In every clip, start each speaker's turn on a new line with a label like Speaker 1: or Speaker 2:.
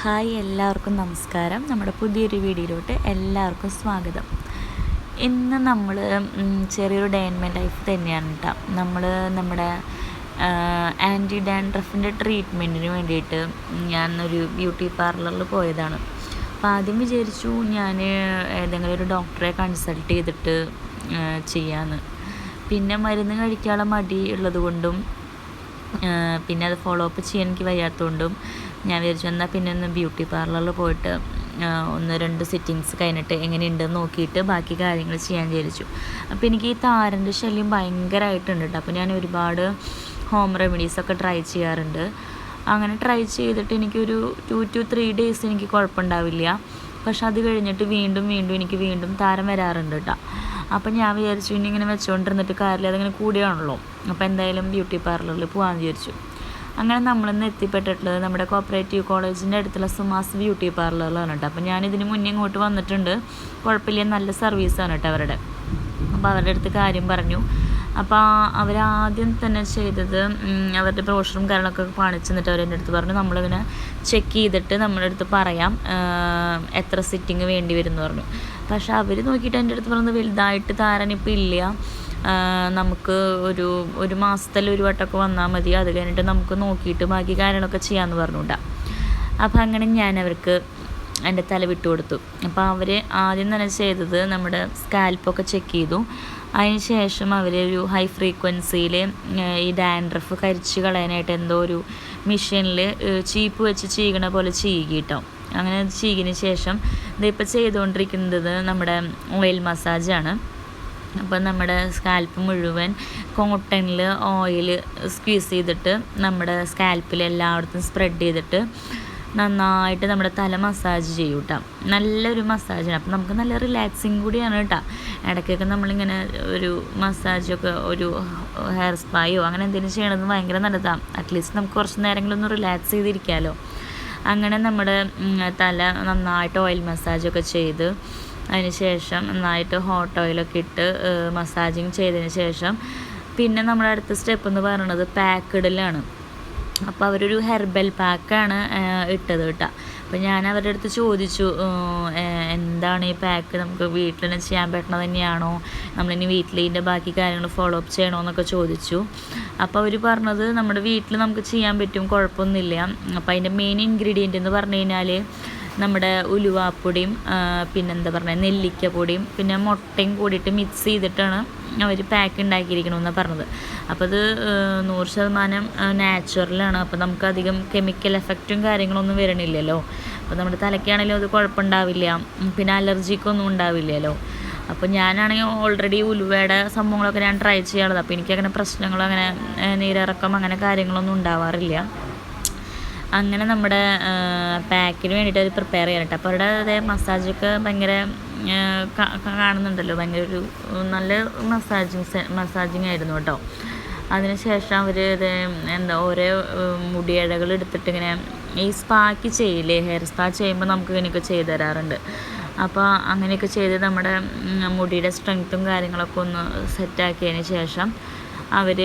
Speaker 1: Hi എല്ലാവർക്കും നമസ്കാരം. നമ്മുടെ പുതിയൊരു വീഡിയോയിലോട്ട് എല്ലാവർക്കും സ്വാഗതം. ഇന്ന് നമ്മൾ ചെറിയൊരു ഡേ ഇൻ മൈ ലൈഫ് തന്നെയാണ് കേട്ടോ നമ്മൾ നമ്മുടെ ആന്റി ഡാൻഡ്രഫിന്റെ ട്രീറ്റ്മെന്റിന് വേണ്ടിയിട്ട് ഞാൻ ഒരു ബ്യൂട്ടി പാർലറിൽ പോയതാണ്. അപ്പോൾ ആദ്യം വിചാരിച്ചു ഞാൻ ഏതെങ്കിലും ഒരു ഡോക്ടറെ കൺസൾട്ട് ചെയ്തിട്ട് ചെയ്യാമെന്ന് പിന്നെ മരുന്ന് കഴിക്കാനുള്ള മടി ഉള്ളതുകൊണ്ടും പിന്നെ അത് ഫോളോ അപ്പ് ചെയ്യാൻ എനിക്ക് വയ്യാത്തതുകൊണ്ടും ഞാൻ വിചാരിച്ചു എന്നാൽ പിന്നെ ഒന്ന് ബ്യൂട്ടി പാർലറിൽ പോയിട്ട് ഒന്ന് രണ്ട് സിറ്റിങ്സ് കഴിഞ്ഞിട്ട് എങ്ങനെയുണ്ടെന്ന് നോക്കിയിട്ട് ബാക്കി കാര്യങ്ങൾ ചെയ്യാൻ വിചാരിച്ചു. അപ്പോൾ എനിക്ക് ഈ താരന്റെ ശല്യം ഭയങ്കരമായിട്ടുണ്ട് കേട്ടോ അപ്പോൾ ഞാൻ ഒരുപാട് ഹോം റെമഡീസൊക്കെ ട്രൈ ചെയ്യാറുണ്ട്. അങ്ങനെ ട്രൈ ചെയ്തിട്ട് എനിക്കൊരു ടു ടു ത്രീ ഡേയ്സ് എനിക്ക് കുഴപ്പമുണ്ടാവില്ല. പക്ഷെ അത് കഴിഞ്ഞിട്ട് വീണ്ടും വീണ്ടും എനിക്ക് വീണ്ടും താരം വരാറുണ്ട് കേട്ടോ അപ്പം ഞാൻ വിചാരിച്ചു ഇനി ഇങ്ങനെ വെച്ചുകൊണ്ടിരുന്നിട്ട് കാര്യമില്ല അതിങ്ങനെ കൂടിയാണല്ലോ. അപ്പോൾ എന്തായാലും ബ്യൂട്ടി പാർലറിൽ പോകാമെന്ന് വിചാരിച്ചു. അങ്ങനെ നമ്മളിന്ന് എത്തിപ്പെട്ടിട്ടുള്ളത് നമ്മുടെ കോപ്പറേറ്റീവ് കോളേജിന്റെ അടുത്തുള്ള സുമാസ് ബ്യൂട്ടി പാർലറിലാണ് കേട്ടോ അപ്പോൾ ഞാൻ ഇതിന് മുന്നേ ഇങ്ങോട്ട് വന്നിട്ടുണ്ട്. കുഴപ്പമില്ല നല്ല സർവീസാണ് കേട്ടോ അവരുടെ. അപ്പോൾ അവരുടെ അടുത്ത് കാര്യം പറഞ്ഞു. അപ്പോൾ അവരാദ്യം തന്നെ ചെയ്തത് അവരുടെ ബ്രോഷറും കാര്യങ്ങളൊക്കെ കാണിച്ചു തന്നിട്ട് അവരെന്റെ അടുത്ത് പറഞ്ഞു നമ്മളിങ്ങനെ ചെക്ക് ചെയ്തിട്ട് നമ്മുടെ അടുത്ത് പറയാം എത്ര സിറ്റിങ് വേണ്ടി വരും എന്ന് പറഞ്ഞു. പക്ഷേ അവർ നോക്കിയിട്ട് എന്റെ അടുത്ത് പറഞ്ഞത് വലുതായിട്ട് താരനിപ്പോൾ ഇല്ല. നമുക്ക് ഒരു ഒരു മാസത്തിൽ ഒരു വട്ടമൊക്കെ വന്നാൽ മതി. അത് കഴിഞ്ഞിട്ട് നമുക്ക് നോക്കിയിട്ട് ബാക്കി കാര്യങ്ങളൊക്കെ ചെയ്യാമെന്ന് പറഞ്ഞുകൊണ്ടാ. അപ്പോൾ അങ്ങനെ ഞാൻ അവർക്ക് എന്റെ തല വിട്ടു കൊടുത്തു. അപ്പോൾ അവർ ആദ്യം തന്നെ ചെയ്തത് നമ്മുടെ സ്കാൽപ്പൊക്കെ ചെക്ക് ചെയ്തു. അതിന് ശേഷം അവർ ഒരു ഹൈ ഫ്രീക്വൻസിയിൽ ഈ ഡാൻഡ്രഫ് കരിച്ച് കളയാനായിട്ട് എന്തോ ഒരു മെഷീനിൽ ചീപ്പ് വെച്ച് ചീകണ പോലെ ചീകി കേട്ടോ അങ്ങനെ ചീകിന് ശേഷം ഇതിപ്പോൾ ചെയ്തുകൊണ്ടിരിക്കുന്നത് നമ്മുടെ ഓയിൽ മസാജാണ് അപ്പം നമ്മുടെ സ്കാൽപ്പ് മുഴുവൻ കോട്ടണിൽ ഓയിൽ സ്ക്വീസ് ചെയ്തിട്ട് നമ്മുടെ സ്കാൽപ്പിൽ എല്ലായിടത്തും സ്പ്രെഡ് ചെയ്തിട്ട് നന്നായിട്ട് നമ്മുടെ തല മസാജ് ചെയ്യും കേട്ടോ നല്ലൊരു മസാജാണ് അപ്പം നമുക്ക് നല്ല റിലാക്സിങ് കൂടിയാണ് കേട്ടോ ഇടയ്ക്കൊക്കെ നമ്മളിങ്ങനെ ഒരു മസാജൊക്കെ ഒരു ഹെയർ സ്പായോ അങ്ങനെ എന്തെങ്കിലും ചെയ്യണത് ഭയങ്കര നല്ലതാണ് അറ്റ്ലീസ്റ്റ് നമുക്ക് കുറച്ച് നേരങ്ങളൊന്ന് റിലാക്സ് ചെയ്തിരിക്കാമല്ലോ അങ്ങനെ നമ്മുടെ തല നന്നായിട്ട് ഓയിൽ മസാജൊക്കെ ചെയ്ത് ശേഷം നന്നായിട്ട് ഹോട്ട് ഓയിലൊക്കെ ഇട്ട് മസാജിങ് ചെയ്തതിന് ശേഷം പിന്നെ നമ്മുടെ അടുത്ത സ്റ്റെപ്പ് എന്ന് പറയുന്നത് പാക്കിടലാണ് അപ്പോൾ അവരൊരു ഹെർബൽ പാക്കാണ് ഇട്ടത് കേട്ടോ. അപ്പോൾ ഞാൻ അവരുടെ അടുത്ത് ചോദിച്ചു എന്താണ് ഈ പാക്ക് നമുക്ക് വീട്ടിൽ തന്നെ ചെയ്യാൻ പറ്റണത് തന്നെയാണോ? നമ്മളിനി വീട്ടിൽ ഇതിന്റെ ബാക്കി കാര്യങ്ങൾ ഫോളോ അപ്പ് ചെയ്യണോ എന്നൊക്കെ ചോദിച്ചു. അപ്പോൾ അവർ പറഞ്ഞത് നമ്മുടെ വീട്ടിൽ നമുക്ക് ചെയ്യാൻ പറ്റും കുഴപ്പമൊന്നുമില്ല. അപ്പോൾ അതിന്റെ മെയിൻ ഇൻഗ്രീഡിയന്റ് എന്ന് പറഞ്ഞു കഴിഞ്ഞാൽ നമ്മുടെ ഉലുവാപ്പൊടിയും പിന്നെന്താ പറയുക നെല്ലിക്കപ്പൊടിയും പിന്നെ മുട്ടയും കൂടിയിട്ട് മിക്സ് ചെയ്തിട്ടാണ് അവർ പാക്ക് ഉണ്ടാക്കിയിരിക്കണമെന്നാണ് പറഞ്ഞത്. അപ്പോൾ അത് നൂറ് ശതമാനം നാച്ചുറലാണ് അപ്പോൾ നമുക്കധികം കെമിക്കൽ എഫക്റ്റും കാര്യങ്ങളൊന്നും വരണില്ലല്ലോ. അപ്പോൾ നമ്മുടെ തലയ്ക്കാണെങ്കിലും അത് കുഴപ്പമുണ്ടാവില്ല പിന്നെ അലർജിക്കൊന്നും ഉണ്ടാവില്ലല്ലോ. അപ്പോൾ ഞാനാണെങ്കിൽ ഓൾറെഡി ഉലുവയുടെ സംഭവങ്ങളൊക്കെ ഞാൻ ട്രൈ ചെയ്യാറുള്ളത് അപ്പോൾ എനിക്കങ്ങനെ പ്രശ്നങ്ങളോ അങ്ങനെ നീരിറക്കം അങ്ങനെ കാര്യങ്ങളൊന്നും ഉണ്ടാവാറില്ല. അങ്ങനെ നമ്മുടെ പാക്കിന് വേണ്ടിയിട്ട് അവർ പ്രിപ്പയർ ചെയ്യാനായിട്ട് അപ്പോൾ അവരുടെ അതേ മസാജൊക്കെ ഭയങ്കര കാണുന്നുണ്ടല്ലോ. ഭയങ്കര ഒരു നല്ല മസാജിങ് മസാജിങ് ആയിരുന്നു കേട്ടോ. അതിനുശേഷം അവർ ഇത് എന്താ ഓരോ മുടിയിഴകൾ എടുത്തിട്ട് ഇങ്ങനെ ഈ സ്പാക്ക് ചെയ്യില്ലേ? ഹെയർ സ്പാ ചെയ്യുമ്പോൾ നമുക്ക് ഇങ്ങനെയൊക്കെ ചെയ്തു തരാറുണ്ട്. അപ്പോൾ അങ്ങനെയൊക്കെ ചെയ്ത് നമ്മുടെ മുടിയുടെ സ്ട്രെങ്ത്തും കാര്യങ്ങളൊക്കെ ഒന്ന് സെറ്റാക്കിയതിന് ശേഷം അവർ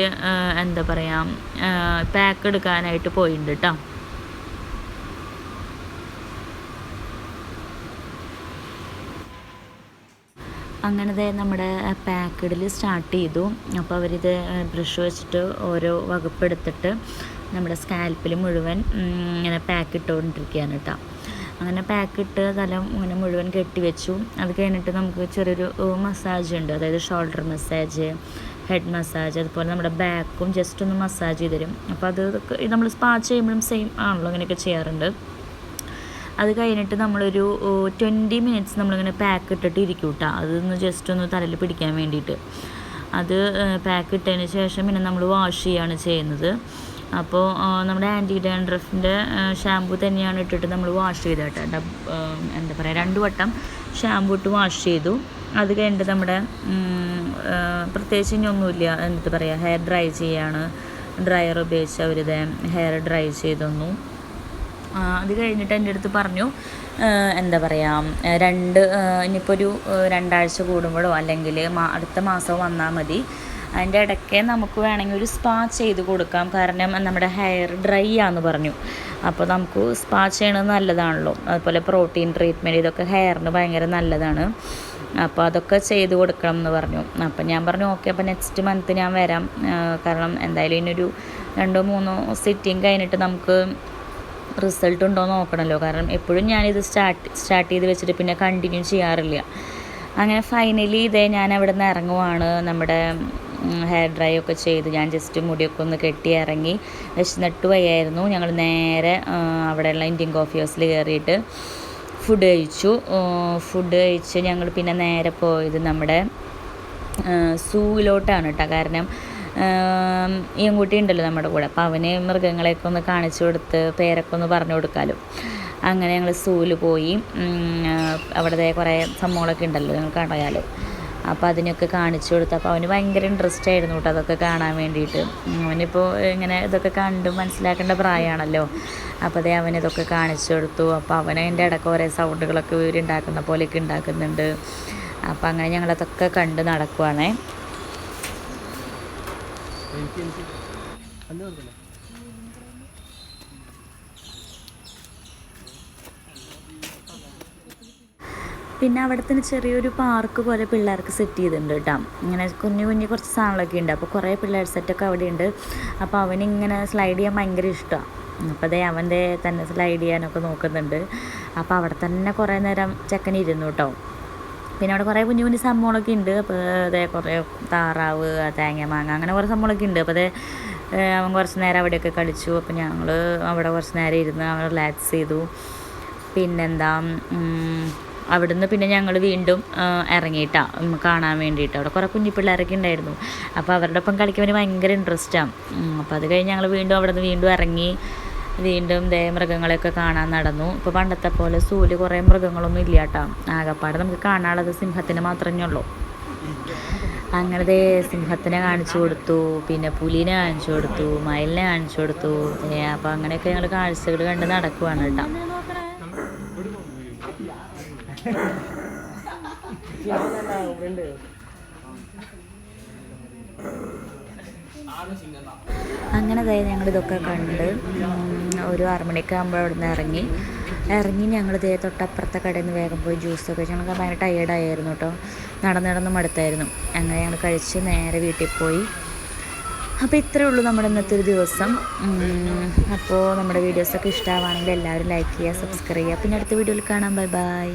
Speaker 1: എന്താ പറയുക പാക്ക് എടുക്കാനായിട്ട് പോയിട്ടുണ്ട് കേട്ടോ. അങ്ങനത്തെ നമ്മുടെ പാക്കഡിൽ സ്റ്റാർട്ട് ചെയ്തു. അപ്പോൾ അവരിത് ബ്രഷ് വെച്ചിട്ട് ഓരോ വകുപ്പെടുത്തിട്ട് നമ്മുടെ സ്കാൽപ്പിൽ മുഴുവൻ ഇങ്ങനെ പാക്ക് ഇട്ടുകൊണ്ടിരിക്കുകയാണ് കേട്ടോ അങ്ങനെ പാക്ക് ഇട്ട് തല ഇങ്ങനെ മുഴുവൻ കെട്ടിവെച്ചു അത് കഴിഞ്ഞിട്ട് നമുക്ക് ചെറിയൊരു മസാജ് ഉണ്ട്. അതായത് ഷോൾഡർ മസാജ് ഹെഡ് മസാജ് അതുപോലെ നമ്മുടെ ബാക്കും ജസ്റ്റ് ഒന്ന് മസാജ് ചെയ്ത് തരും. അപ്പോൾ അത് നമ്മൾ സ്പാ ചെയ്യുമ്പോഴും സെയിം ആണല്ലോ അങ്ങനെയൊക്കെ ചെയ്യാറുണ്ട്. അത് കഴിഞ്ഞിട്ട് നമ്മളൊരു ട്വന്റി മിനിറ്റ്സ് നമ്മളിങ്ങനെ പാക്ക് ഇട്ടിട്ട് ഇരിക്കും കേട്ടോ അതൊന്ന് ജസ്റ്റ് ഒന്ന് തലയിൽ പിടിക്കാൻ വേണ്ടിയിട്ട്. അത് പാക്ക് ഇട്ടതിന് ശേഷം പിന്നെ നമ്മൾ വാഷ് ചെയ്യാണ് ചെയ്യുന്നത്. അപ്പോൾ നമ്മുടെ ആന്റി ഡാൻഡ്രഫിന്റെ ഷാമ്പു തന്നെയാണ് ഇട്ടിട്ട് നമ്മൾ വാഷ് ചെയ്തത് കേട്ടോ എന്താ പറയുക രണ്ട് വട്ടം ഷാമ്പു ഇട്ട് വാഷ് ചെയ്തു. അത് കഴിഞ്ഞിട്ട് നമ്മുടെ പ്രത്യേകിച്ച് ഇനി ഒന്നുമില്ല. എന്താ പറയുക ഹെയർ ഡ്രൈ ചെയ്യാണ്. ഡ്രയർ ഉപയോഗിച്ച് അവരിത് ഹെയർ ഡ്രൈ ചെയ്തൊന്നു അത് കഴിഞ്ഞിട്ട് എന്റെ അടുത്ത് പറഞ്ഞു എന്താ പറയുക രണ്ട് ഇനിയിപ്പോൾ ഒരു രണ്ടാഴ്ച കൂടുമ്പോഴോ അല്ലെങ്കിൽ അടുത്ത മാസം വന്നാൽ മതി. അതിന്റെ ഇടയ്ക്ക് നമുക്ക് വേണമെങ്കിൽ ഒരു സ്പാ ചെയ്ത് കൊടുക്കാം. കാരണം നമ്മുടെ ഹെയർ ഡ്രൈ ആന്ന് പറഞ്ഞു. അപ്പോൾ നമുക്ക് സ്പാ ചെയ്യണത് നല്ലതാണല്ലോ. അതുപോലെ പ്രോട്ടീൻ ട്രീറ്റ്മെന്റ് ഇതൊക്കെ ഹെയറിന് ഭയങ്കര നല്ലതാണ്. അപ്പോൾ അതൊക്കെ ചെയ്ത് കൊടുക്കണം എന്ന് പറഞ്ഞു. അപ്പോൾ ഞാൻ പറഞ്ഞു ഓക്കെ അപ്പോൾ നെക്സ്റ്റ് മന്ത് ഞാൻ വരാം. കാരണം എന്തായാലും ഇതിനൊരു രണ്ടോ മൂന്നോ സിറ്റിങ് കഴിഞ്ഞിട്ട് നമുക്ക് റിസൾട്ട് ഉണ്ടോ നോക്കണമല്ലോ കാരണം എപ്പോഴും ഞാനിത് സ്റ്റാർട്ട് സ്റ്റാർട്ട് ചെയ്ത് വെച്ചിട്ട് പിന്നെ കണ്ടിന്യൂ ചെയ്യാറില്ല. അങ്ങനെ ഫൈനലി ഇതേ ഞാൻ അവിടെ നിന്ന് ഇറങ്ങുവാണ്. നമ്മുടെ ഹെയർ ഡ്രൈ ഒക്കെ ചെയ്ത് ഞാൻ ജസ്റ്റ് മുടിയൊക്കെ ഒന്ന് കെട്ടി ഇറങ്ങി വിശന്നിട്ട് വയ്യായിരുന്നു. ഞങ്ങൾ നേരെ അവിടെയുള്ള ഇന്ത്യൻ കോഫി ഹൗസിൽ കയറിയിട്ട് ഫുഡ് കഴിച്ചു. ഫുഡ് കഴിച്ച് ഞങ്ങൾ പിന്നെ നേരെ പോയത് നമ്മുടെ സൂവിലോട്ടാണ് കേട്ടോ കാരണം ഈ കുട്ടി ഉണ്ടല്ലോ നമ്മുടെ കൂടെ. അപ്പോൾ അവന് മൃഗങ്ങളെയൊക്കെ ഒന്ന് കാണിച്ചു കൊടുത്ത് പേരൊക്കെ ഒന്ന് പറഞ്ഞു കൊടുക്കാമല്ലോ അങ്ങനെ ഞങ്ങൾ സൂൽ പോയി. അവിടുത്തെ കുറേ സംഭവങ്ങളൊക്കെ ഉണ്ടല്ലോ ഞങ്ങൾക്ക് അറിയാലോ അപ്പോൾ അതിനൊക്കെ കാണിച്ചു കൊടുത്തു അപ്പോൾ അവന് ഭയങ്കര ഇൻട്രസ്റ്റ് ആയിരുന്നു കേട്ടോ അതൊക്കെ കാണാൻ വേണ്ടിയിട്ട്. അവനിപ്പോൾ ഇങ്ങനെ ഇതൊക്കെ കണ്ടു മനസ്സിലാക്കേണ്ട പ്രായമാണല്ലോ അപ്പോൾ അതേ അവൻ ഇതൊക്കെ കാണിച്ചു കൊടുത്തു. അപ്പോൾ അവൻ അതിന്റെ ഇടയ്ക്ക് ഓരോ സൗണ്ടുകളൊക്കെ ഇവരുണ്ടാക്കുന്ന പോലെയൊക്കെ ഉണ്ടാക്കുന്നുണ്ട്. അപ്പോൾ അങ്ങനെ ഞങ്ങളതൊക്കെ കണ്ട് നടക്കുവാണേ. പിന്നെ അവിടെ തന്നെ ചെറിയൊരു പാർക്ക് പോലെ പിള്ളേർക്ക് സെറ്റ് ചെയ്തിട്ടുണ്ട് കേട്ടോ. ഇങ്ങനെ കുഞ്ഞു കുഞ്ഞു കുറച്ച് സാധനങ്ങളൊക്കെ ഉണ്ട്. അപ്പോൾ കുറേ പിള്ളേർ സെറ്റൊക്കെ അവിടെ ഉണ്ട്. അപ്പോൾ അവനിങ്ങനെ സ്ലൈഡ് ചെയ്യാൻ ഭയങ്കര ഇഷ്ടമാണ്. അപ്പോൾ അതേ അവന്റെ തന്നെ സ്ലൈഡ് ചെയ്യാനൊക്കെ നോക്കുന്നുണ്ട്. അപ്പോൾ അവിടെ തന്നെ കുറേ നേരം ചെക്കൻ ഇരുന്നു കേട്ടോ. പിന്നെ അവിടെ കുറേ കുഞ്ഞു കുഞ്ഞു സംഭവങ്ങളൊക്കെ ഉണ്ട്. അപ്പോൾ അതേ കുറേ താറാവ് തേങ്ങ മാങ്ങ അങ്ങനെ കുറേ സംഭവങ്ങളൊക്കെ ഉണ്ട്. അപ്പോൾ അത് അവൻ കുറച്ച് നേരം അവിടെയൊക്കെ കളിച്ചു. അപ്പോൾ ഞങ്ങൾ അവിടെ കുറച്ച് നേരം ഇരുന്ന് അവൻ റിലാക്സ് ചെയ്തു. പിന്നെന്താ അവിടുന്ന് പിന്നെ ഞങ്ങൾ വീണ്ടും ഇറങ്ങിയിട്ടാണ് കാണാൻ വേണ്ടിയിട്ട്. അവിടെ കുറേ കുഞ്ഞു പിള്ളേരൊക്കെ ഉണ്ടായിരുന്നു. അപ്പോൾ അവരുടെ ഒപ്പം കളിക്കാൻ ഭയങ്കര ഇൻട്രസ്റ്റാണ് അപ്പോൾ അത് കഴിഞ്ഞ് ഞങ്ങൾ വീണ്ടും അവിടെ നിന്ന് വീണ്ടും ഇറങ്ങി. വീണ്ടും ദേ മൃഗങ്ങളെയൊക്കെ കാണാൻ നടന്നു. ഇപ്പോൾ പണ്ടത്തെ പോലെ സൂൽ കുറേ മൃഗങ്ങളൊന്നും ഇല്ല കേട്ടോ ആകപ്പാടെ നമുക്ക് കാണാനുള്ളത് സിംഹത്തിന് മാത്രമേ ഉള്ളൂ. അങ്ങനെ ദേ സിംഹത്തിനെ കാണിച്ചു കൊടുത്തു. പിന്നെ പുലിനെ കാണിച്ചു കൊടുത്തു. മയിലിനെ കാണിച്ചു കൊടുത്തു. അപ്പോൾ അങ്ങനെയൊക്കെ ഞങ്ങൾ കാഴ്ചകൾ കണ്ട് നടക്കുവാണ് കേട്ടോ. അങ്ങനെ ദേ ഞങ്ങളിതൊക്കെ കണ്ട് ഒരു ആറുമണിയൊക്കെ ആകുമ്പോൾ അവിടെ നിന്ന് ഇറങ്ങി. ഇറങ്ങി ഞങ്ങൾ ദേ തൊട്ടപ്പുറത്തെ കടയിൽ നിന്ന് വേഗം പോയി ജ്യൂസൊക്കെ ഒക്കെ ഞങ്ങൾക്ക് ഭയങ്കര ടയേർഡായിരുന്നു കേട്ടോ നടന്ന് നടന്ന് മടുത്തായിരുന്നു. അങ്ങനെ ഞങ്ങൾ കഴിച്ച് നേരെ വീട്ടിൽ പോയി. അപ്പോൾ ഇത്രയേ ഉള്ളൂ നമ്മുടെ ഇന്നത്തെ ഒരു ദിവസം. അപ്പോൾ നമ്മുടെ വീഡിയോസൊക്കെ ഇഷ്ടമാണെങ്കിൽ എല്ലാവരും ലൈക്ക് ചെയ്യുക സബ്സ്ക്രൈബ് ചെയ്യുക. പിന്നെ അടുത്ത വീഡിയോയിൽ കാണാം. Bye bye